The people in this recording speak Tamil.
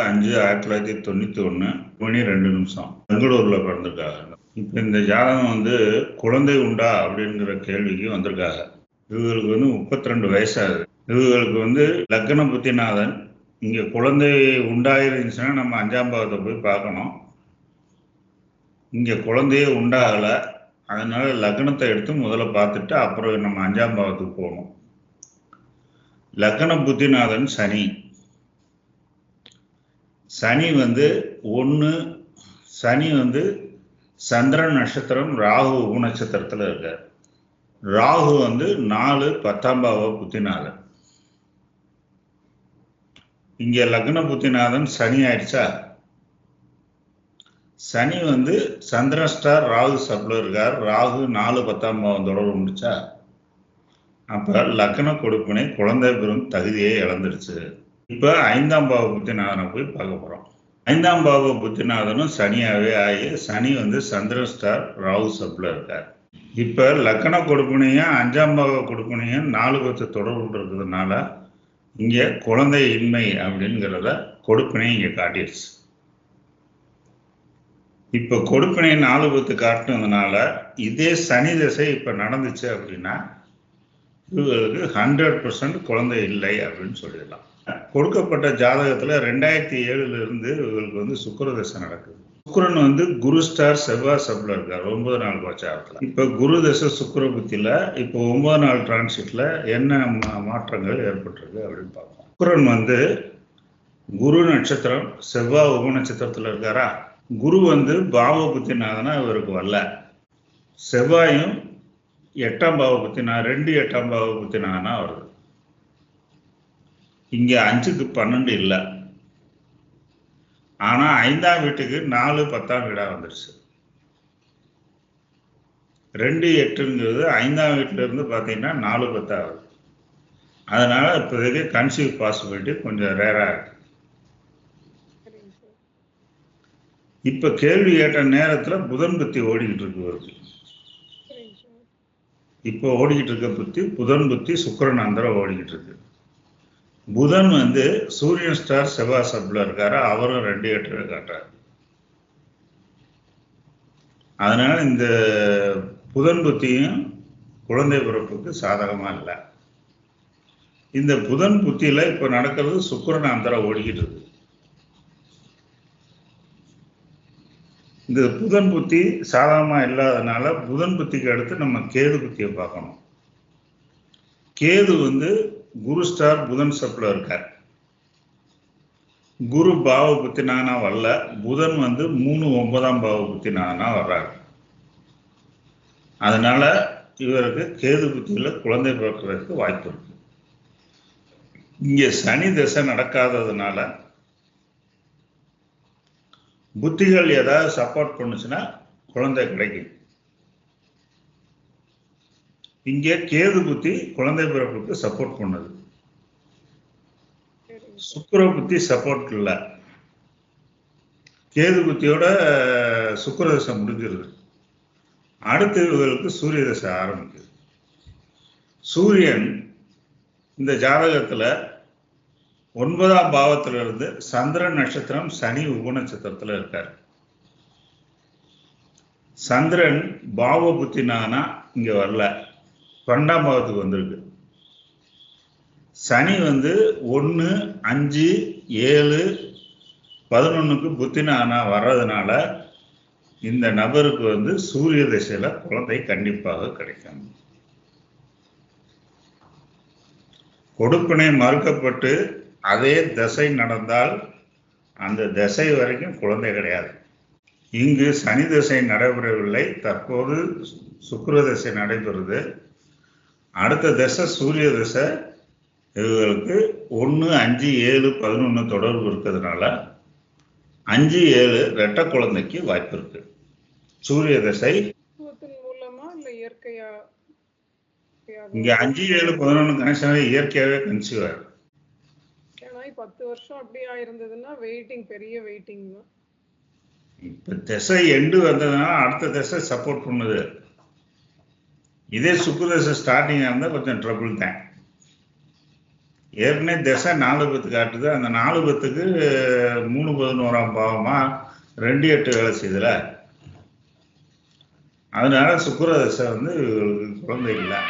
அஞ்சு ஆயிரத்தி தொள்ளாயிரத்தி தொண்ணூற்றி ஒன்று மணி ரெண்டு நிமிஷம். பெங்களூரில் பிறந்திருக்காங்க. இப்போ இந்த ஜாதகம் வந்து குழந்தை உண்டா அப்படிங்கிற கேள்விக்கு வந்திருக்காங்க. இவங்களுக்கு வந்து முப்பத்தி ரெண்டு வயசாகுது. இவங்களுக்கு வந்து லக்ன புத்திநாதன் இங்கே குழந்தை உண்டாயிருந்துச்சுன்னா நம்ம அஞ்சாம் பாவத்தை போய் பார்க்கணும். இங்கே குழந்தையே உண்டாகலை அதனால லக்னத்தை எடுத்து முதல்ல பார்த்துட்டு அப்புறம் நம்ம அஞ்சாம் பாவத்துக்கு போகணும். லக்ன புத்திநாதன் சனி. சனி வந்து ஒன்று சனி வந்து சந்திரன் நட்சத்திரம் ராகு உப நட்சத்திரத்தில் இருக்கார். ராகு வந்து நாலு பத்தாம் பாவ புத்திநாதன் இங்கே லக்ன புத்திநாதன் சனி ஆயிடுச்சா? சனி வந்து சந்திரன் ஸ்டார் ராகு சப்ல இருக்கார். ராகு நாலு பத்தாம் பாவம் தொடர்பு முடிச்சா? அப்போ லக்ன கொடுப்பினை குழந்தை பெறும் தகுதியை இழந்துருச்சு. இப்போ ஐந்தாம் பாவ புத்திநாதனை போய் பார்க்க போகிறோம் ஐந்தாம் பாவ புத்திநாதனும் சனியாகவே ஆகி சனி வந்து சந்திரன் ஸ்டார் ராகு சப்பில் இருக்கார். இப்போ லக்கண கொடுப்பினையும் அஞ்சாம் பாவ கொடுப்பினையும் நாலு பத்து தொடர்பு இருக்கிறதுனால இங்கே குழந்தை இன்மை அப்படிங்கிறத கொடுப்பினை இங்கே காட்டிடுச்சு. இப்போ கொடுப்பினை நாலு பத்து காட்டுனதுனால இதே சனி திசை இப்போ நடந்துச்சு அப்படின்னா இவங்களுக்கு ஹண்ட்ரட் பர்சன்ட் குழந்தை இல்லை அப்படின்னு சொல்லிடலாம். கொடுக்கப்பட்ட ஜாதகத்துல ரெண்டாயிரத்தி ஏழுல இருந்து இவங்களுக்கு வந்து சுக்கர தசை நடக்குது. சுக்கரன் வந்து குரு ஸ்டார் செவ்வாய் சப்ல இருக்கார். ஒன்பது நாள் கோச்சாரத்துல. இப்ப குரு தசை சுக்கர புத்தியில இப்போ ஒன்பது நாள் டிரான்சிட்ல என்ன மாற்றங்கள் ஏற்பட்டிருக்கு அப்படின்னு பார்ப்போம். சுக்கரன் வந்து குரு நட்சத்திரம் செவ்வாய் உப நட்சத்திரத்துல இருக்காரா? குரு வந்து பாவ புத்தினாதனா இவருக்கு வரல. செவ்வாயும் எட்டாம் பாவ புத்தினா ரெண்டு எட்டாம் பாவ புத்தினாதனா வருது. இங்க அஞ்சுக்கு பன்னெண்டு இல்லை. ஆனா ஐந்தாம் வீட்டுக்கு நாலு பத்தாம் வீடா வந்துருச்சு. ரெண்டு எட்டுங்கிறது ஐந்தாம் வீட்டுல இருந்து பாத்தீங்கன்னா நாலு பத்தாவது அதனால இப்போதைக்கு கன்சீவ் பாசிபிலிட்டி கொஞ்சம் ரேரா இருக்கு. இப்ப கேள்வி கேட்ட நேரத்துல புதன் புத்தி ஓடிக்கிட்டு இருக்கு சார். இப்போ ஓடிக்கிட்டு இருக்க புத்தி புதன் புத்தி சுக்கிரன் அந்தரம் ஓடிக்கிட்டு இருக்கு. புதன் வந்து சூரியன் ஸ்டார் செவ்வாய் சப்ல இருக்காரு அவரும் ரெண்டு எட்டு காட்டுறாரு அதனால இந்த புதன் புத்தியும் குழந்தை பிறப்புக்கு சாதகமா இல்லை. இந்த புதன் புத்தியில இப்ப நடக்கிறது சுக்கரன் அந்தரம் ஓடிக்கிட்டு இருக்கு. இந்த புதன் புத்தி சாதகமா இல்லாதனால புதன் புத்திக்கு அடுத்து நம்ம கேது புத்தியை பார்க்கணும். கேது வந்து குரு ஸ்டார் புதன் சப்பில் இருக்கார். குரு பாவ பற்றி நானா வரல. புதன் வந்து மூணு ஒன்பதாம் பாவ பற்றி நானா வர்றாரு. அதனால இவருக்கு கேது புத்தியில் குழந்தை பிறக்கிறதுக்கு வாய்ப்பு இருக்கு. இங்கே சனி திசை நடக்காததுனால புத்திகள் ஏதாவது சப்போர்ட் பண்ணுச்சுன்னா குழந்தை கிடைக்கும். இங்கே கேது புத்தி குழந்தை பிறப்புக்கு சப்போர்ட் பண்ணுது சுக்கர புத்தி சப்போர்ட் இல்லை. கேது புத்தியோட சுக்கர தசை முடிஞ்சிருது. அடுத்த இவர்களுக்கு சூரிய தசை ஆரம்பிக்குது. சூரியன் இந்த ஜாதகத்தில் ஒன்பதாம் பாவத்திலிருந்து சந்திரன் நட்சத்திரம் சனி உப நட்சத்திரத்தில் இருக்கார். சந்திரன் பாவ புத்தினானா இங்கே வரல. பன்னெண்டாம் பாவத்துக்கு வந்திருக்கு. சனி வந்து ஒன்று அஞ்சு ஏழு பதினொன்றுக்கு புத்தினானா வர்றதுனால இந்த நபருக்கு வந்து சூரிய திசையில் குழந்தை கண்டிப்பாக கிடைக்கும். கொடுப்பினை மறுக்கப்பட்டு அதே தசை நடந்தால் அந்த தசை வரைக்கும் குழந்தை கிடையாது. இங்கு சனி திசை நடைபெறவில்லை. தற்போது சுக்கர திசை நடைபெறுது. அடுத்த தசை சூரிய தசை இவங்களுக்கு ஒன்று அஞ்சு ஏழு பதினொன்று தொடர்பு இருக்கிறதுனால அஞ்சு ஏழு ரெட்டை குழந்தைக்கு வாய்ப்பு இருக்கு. சூரிய தசை? இங்க அஞ்சு ஏழு பதினொன்று கனெக்ஷன் இயற்கையாகவே கன்சீவ் ஆகும் பத்து வருஷம் அப்படியே ஆயிருந்ததுன்னா வெயிட்டிங் பெரிய வெயிட்டிங் தான். இப்ப திசை எண்டு வந்ததுனால அடுத்த திசை சப்போர்ட் பண்ணுது. இதே சுக்கு ஸ்டார்டிங்காக இருந்தால் கொஞ்சம் ட்ரபிள் தான். ஏற்கனவே திசை நாலு பத்து காட்டுது. அந்த நாலு பத்துக்கு மூணு பதினோராம் பாவமாக ரெண்டு எட்டு வேலை செய்யல அதனால சுக்கிர தசை வந்து குழந்தை இல்லை.